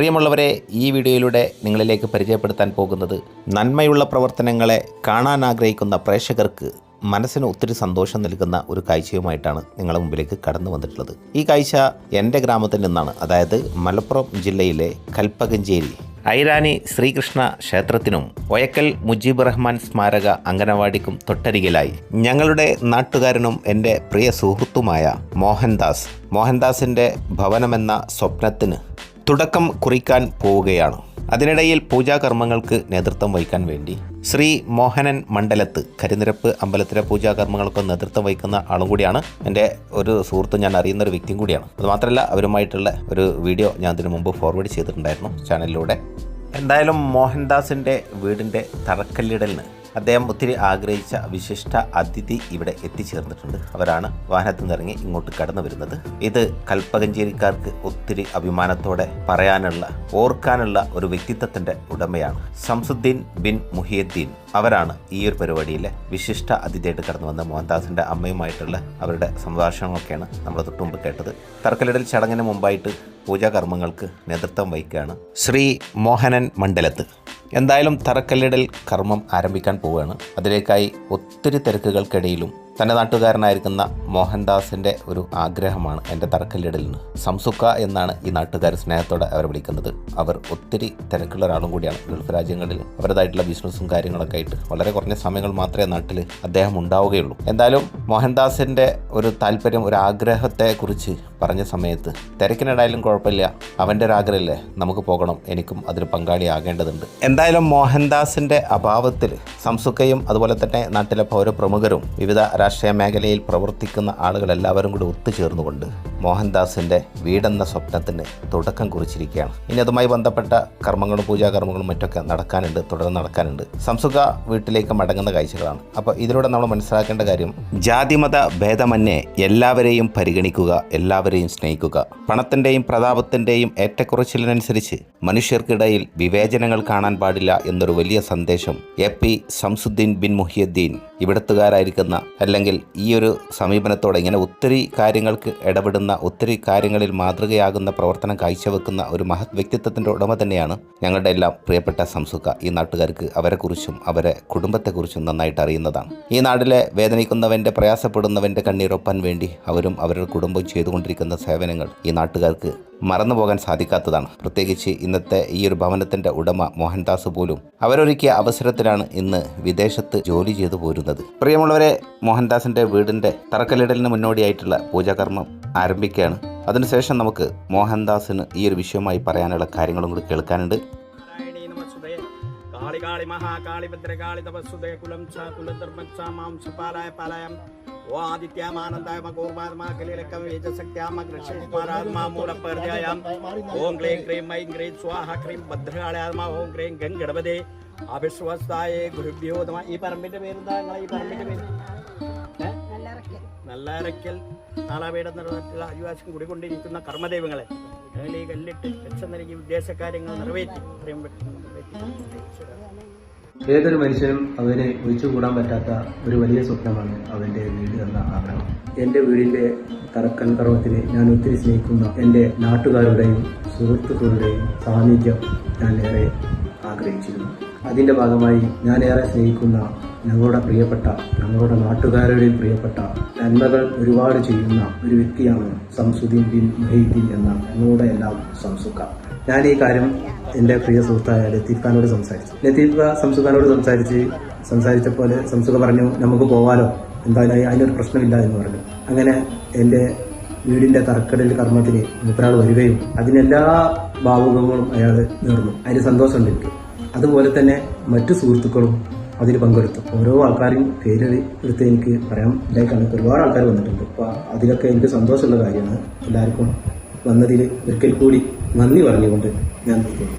പ്രിയമുള്ളവരെ ഈ വീഡിയോയിലൂടെ നിങ്ങളിലേക്ക് പരിചയപ്പെടുത്താൻ പോകുന്നത് നന്മയുള്ള പ്രവർത്തനങ്ങളെ കാണാൻ ആഗ്രഹിക്കുന്ന പ്രേക്ഷകർക്ക് മനസ്സിന് ഒത്തിരി സന്തോഷം നൽകുന്ന ഒരു കാഴ്ചയുമായിട്ടാണ് നിങ്ങളുടെ മുമ്പിലേക്ക് കടന്നു വന്നിട്ടുള്ളത്. ഈ കാഴ്ച എന്റെ ഗ്രാമത്തിൽ നിന്നാണ്. അതായത് മലപ്പുറം ജില്ലയിലെ കൽപ്പകഞ്ചേരി ഐരാനി ശ്രീകൃഷ്ണ ക്ഷേത്രത്തിനും ഒയക്കൽ മുജീബ് റഹ്മാൻ സ്മാരക അംഗനവാടിക്കും തൊട്ടരികിലായി ഞങ്ങളുടെ നാട്ടുകാരനും എന്റെ പ്രിയ സുഹൃത്തുമായ മോഹൻദാസ്. മോഹൻദാസിന്റെ ഭവനമെന്ന സ്വപ്നത്തിന് തുടക്കം കുറിക്കാൻ പോവുകയാണ്. അതിനിടയിൽ പൂജാകർമ്മങ്ങൾക്ക് നേതൃത്വം വഹിക്കാൻ വേണ്ടി ശ്രീ മോഹനൻ മണ്ഡലത്ത് കരിനിരപ്പ് അമ്പലത്തിലെ പൂജാകർമ്മങ്ങൾക്ക് നേതൃത്വം വഹിക്കുന്ന ആളും കൂടിയാണ്. എന്റെ ഒരു സുഹൃത്ത് ഞാൻ അറിയുന്ന ഒരു വ്യക്തിയും കൂടിയാണ്. അതുമാത്രമല്ല അവരുമായിട്ടുള്ള ഒരു വീഡിയോ ഞാൻ അതിനു മുമ്പ് ഫോർവേഡ് ചെയ്തിട്ടുണ്ടായിരുന്നു ചാനലിലൂടെ. എന്തായാലും മോഹൻദാസിന്റെ വീടിന്റെ തറക്കല്ലിടലിന് അദ്ദേഹം ഒത്തിരി ആഗ്രഹിച്ച വിശിഷ്ട അതിഥി ഇവിടെ എത്തിച്ചേർന്നിട്ടുണ്ട്. അവരാണ് വാഹനത്തിൽ നിന്നിറങ്ങി ഇങ്ങോട്ട് കടന്നു വരുന്നത്. ഇത് കൽപ്പകഞ്ചേരിക്കാർക്ക് ഒത്തിരി അഭിമാനത്തോടെ പറയാനുള്ള ഓർക്കാനുള്ള ഒരു വ്യക്തിത്വത്തിന്റെ ഉടമയാണ് സംസുദ്ദീൻ ബിൻ മുഹിയുദ്ദീൻ. അവരാണ് ഈ ഒരു പരിപാടിയിലെ വിശിഷ്ട അതിഥിയായിട്ട് കടന്നു വന്ന മോഹൻദാസിന്റെ അമ്മയുമായിട്ടുള്ള അവരുടെ സംഭാഷണങ്ങളൊക്കെയാണ് നമ്മൾ തൊട്ട് മുമ്പ് കേട്ടത്. തറക്കല്ലിടൽ ചടങ്ങിന് മുമ്പായിട്ട് പൂജാകർമ്മങ്ങൾക്ക് നേതൃത്വം വഹിക്കുകയാണ് ശ്രീ മോഹനൻ മണ്ഡലത്ത്. എന്തായാലും തറക്കല്ലിടൽ കർമ്മം ആരംഭിക്കാൻ പോവുകയാണ്. അതിലേക്കായി ഒത്തിരി തിരക്കുകൾക്കിടയിലും തന്റെ നാട്ടുകാരനായിരിക്കുന്ന മോഹൻദാസിന്റെ ഒരു ആഗ്രഹമാണ് എന്റെ തറക്കല്ലിടലിന്. സംസുക്ക എന്നാണ് ഈ നാട്ടുകാർ സ്നേഹത്തോടെ അവരെ വിളിക്കുന്നത്. അവർ ഒത്തിരി തിരക്കുള്ള ഒരാളും കൂടിയാണ്. ഗൾഫ് രാജ്യങ്ങളിൽ അവരുടേതായിട്ടുള്ള ബിസിനസ്സും കാര്യങ്ങളൊക്കെ ആയിട്ട് വളരെ കുറഞ്ഞ സമയങ്ങൾ മാത്രമേ നാട്ടിൽ അദ്ദേഹം ഉണ്ടാവുകയുള്ളൂ. എന്തായാലും മോഹൻദാസിന്റെ ഒരു താല്പര്യം ഒരു ആഗ്രഹത്തെക്കുറിച്ച് പറഞ്ഞ സമയത്ത് തിരക്കിനിടായാലും കുഴപ്പമില്ല. അവന്റെ ഒരു ആഗ്രഹമല്ലേ? നമുക്ക് പോകണം. എനിക്കും അതിൽ പങ്കാളിയാകേണ്ടതുണ്ട്. എന്തായാലും മോഹൻദാസിന്റെ അഭാവത്തിൽ സംസുക്കയും അതുപോലെ തന്നെ നാട്ടിലെ പൗരപ്രമുഖരും വിവിധ രാഷ്ട്രീയ മേഖലയിൽ പ്രവർത്തിക്കുന്ന ആളുകളെല്ലാവരും കൂടി ഒത്തുചേർന്നുകൊണ്ട് മോഹൻദാസിന്റെ വീടെന്ന സ്വപ്നത്തിന് തുടക്കം കുറിച്ചിരിക്കുകയാണ്. ഇനി അതുമായി ബന്ധപ്പെട്ട കർമ്മങ്ങളും പൂജാകർമ്മങ്ങളും മറ്റൊക്കെ നടക്കാനുണ്ട് തുടർന്ന് നടക്കാനുണ്ട്. സംസുഖ വീട്ടിലേക്ക് മടങ്ങുന്ന കാഴ്ചകളാണ്. അപ്പോൾ ഇതിലൂടെ നമ്മൾ മനസ്സിലാക്കേണ്ട കാര്യം ജാതിമത ഭേദമന്യേ എല്ലാവരെയും പരിഗണിക്കുക എല്ലാവരെയും സ്നേഹിക്കുക. പണത്തിന്റെയും പ്രതാപത്തിന്റെയും ഏറ്റക്കുറച്ചിലിനനുസരിച്ച് മനുഷ്യർക്കിടയിൽ വിവേചനങ്ങൾ കാണാൻ പാടില്ല എന്നൊരു വലിയ സന്ദേശം എ പി സംസുദ്ദീൻ ബിൻ മുഹിയുദ്ദീൻ ഇവിടത്തുകാരായിരിക്കുന്ന അല്ലെങ്കിൽ ഈ ഒരു സമീപനത്തോടെ ഇങ്ങനെ ഒത്തിരി കാര്യങ്ങൾക്ക് ഇടപെടുന്ന ഒത്തിരി കാര്യങ്ങളിൽ മാതൃകയാകുന്ന പ്രവർത്തനം കാഴ്ചവെക്കുന്ന ഒരു മഹത് വ്യക്തിത്വത്തിന്റെ ഉടമ തന്നെയാണ് ഞങ്ങളുടെ എല്ലാം പ്രിയപ്പെട്ട സംസുക്ക. ഈ നാട്ടുകാർക്ക് അവരെക്കുറിച്ചും അവരെ കുടുംബത്തെക്കുറിച്ചും നന്നായിട്ട് അറിയുന്നതാണ്. ഈ നാട്ടിലെ വേദനിക്കുന്നവന്റെ പ്രയാസപ്പെടുന്നവന്റെ കണ്ണീരൊപ്പാൻ വേണ്ടി അവരും അവരുടെ കുടുംബവും ചെയ്തുകൊണ്ടിരിക്കുന്ന സേവനങ്ങൾ ഈ നാട്ടുകാർക്ക് മറന്നു പോകാൻ സാധിക്കാത്തതാണ്. പ്രത്യേകിച്ച് ഇന്നത്തെ ഈ ഒരു ഭവനത്തിന്റെ ഉടമ മോഹൻദാസ് പോലും അവരൊരുക്കിയ അവസരത്തിലാണ് ഇന്ന് വിദേശത്ത് ജോലി ചെയ്തു പോരുന്നത്. പ്രിയമുള്ളവരെ മോഹൻദാസിന്റെ വീടിന്റെ തറക്കല്ലിടലിന് മുന്നോടിയായിട്ടുള്ള പൂജാകർമ്മം ആരംഭിക്കുകയാണ്. അതിനുശേഷം നമുക്ക് മോഹൻദാസിന് ഈ ഒരു വിഷയമായി പറയാനുള്ള കാര്യങ്ങളും കൂടി കേൾക്കാനുണ്ട്. കാളി കാളി മഹാകാളി ഭദ്രകാളി തപസ്സുദയ കുലം ച കുലധർമ്മ ച മാംസ പാലായ പാലയം. ഓ ആദിത്യാമാനന്ദായ അഭിശ്വസ്തായ ഗുരുഭ്യോ ഈ പറമ്പിന്റെ പേരെന്താ നിങ്ങളെ? ഈ പറമ്പിന്റെ പേര്? നല്ലരക്കൽ നാളാവേടം നിറവേറ്റുള്ള ആദിവാസികൾ കുടികൊണ്ടിരിക്കുന്ന കർമ്മദൈവങ്ങളെ. ഈ കല്ലിട്ട് ലക്ഷം നൽകി ഉദ്ദേശകാര്യങ്ങൾ നിറവേറ്റി. ഏതൊരു മനുഷ്യനും അവന് ഒഴിച്ചുകൂടാൻ പറ്റാത്ത ഒരു വലിയ സ്വപ്നമാണ് അവന്റെ വീട് എന്ന ആഗ്രഹം. എന്റെ വീടിന്റെ തറക്കൻ പർവത്തിന് ഞാൻ ഒത്തിരി സ്നേഹിക്കുന്ന എന്റെ നാട്ടുകാരുടെയും സുഹൃത്തുക്കളുടെയും സാന്നിധ്യം ഞാൻ ഏറെ ആഗ്രഹിച്ചിരുന്നു. അതിന്റെ ഭാഗമായി ഞാൻ ഏറെ സ്നേഹിക്കുന്ന ഞങ്ങളുടെ പ്രിയപ്പെട്ട ഞങ്ങളുടെ നാട്ടുകാരുടെ പ്രിയപ്പെട്ട നന്മകൾ ഒരുപാട് ചെയ്യുന്ന ഒരു വ്യക്തിയാണ് സംസുദ്ദീൻ ബിൻ മൊഹീദ്ദീൻ എന്ന ഞങ്ങളുടെ എല്ലാം സംസുക്ക. ഞാൻ ഈ കാര്യം എന്റെ പ്രിയ സുഹൃത്തായ ലത്തീഫ് ഖാനോട് സംസാരിച്ചു. ലത്തീഫ് ഖാൻ സംസുഖാനോട് സംസാരിച്ച് സംസാരിച്ചപ്പോൾ സംസുഖ പറഞ്ഞു നമുക്ക് പോവാലോ. എന്തായാലും അതിനൊരു പ്രശ്നമില്ല എന്ന് പറഞ്ഞു. അങ്ങനെ എന്റെ വീടിന്റെ തറക്കടൽ കർമ്മത്തിന് മൂപ്പരാൾ വരികയും അതിനെല്ലാ ഭാവുകങ്ങളും അയാൾ നേർന്നു. അതിന് സന്തോഷമുണ്ട് എനിക്ക്. അതുപോലെ തന്നെ മറ്റു സുഹൃത്തുക്കളും അതിൽ പങ്കെടുത്തു. ഓരോ ആൾക്കാരും പേര് എടുത്ത് എനിക്ക് പറയാൻ ഇല്ലായിട്ടാണ് ഒരുപാട് ആൾക്കാർ വന്നിട്ടുണ്ട്. അപ്പോൾ അതിലൊക്കെ എനിക്ക് സന്തോഷമുള്ള കാര്യമാണ്. എല്ലാവർക്കും വന്നതിൽ ഒരിക്കൽ കൂടി നന്ദി പറഞ്ഞുകൊണ്ട് ഞാൻ നിർത്തുന്നു.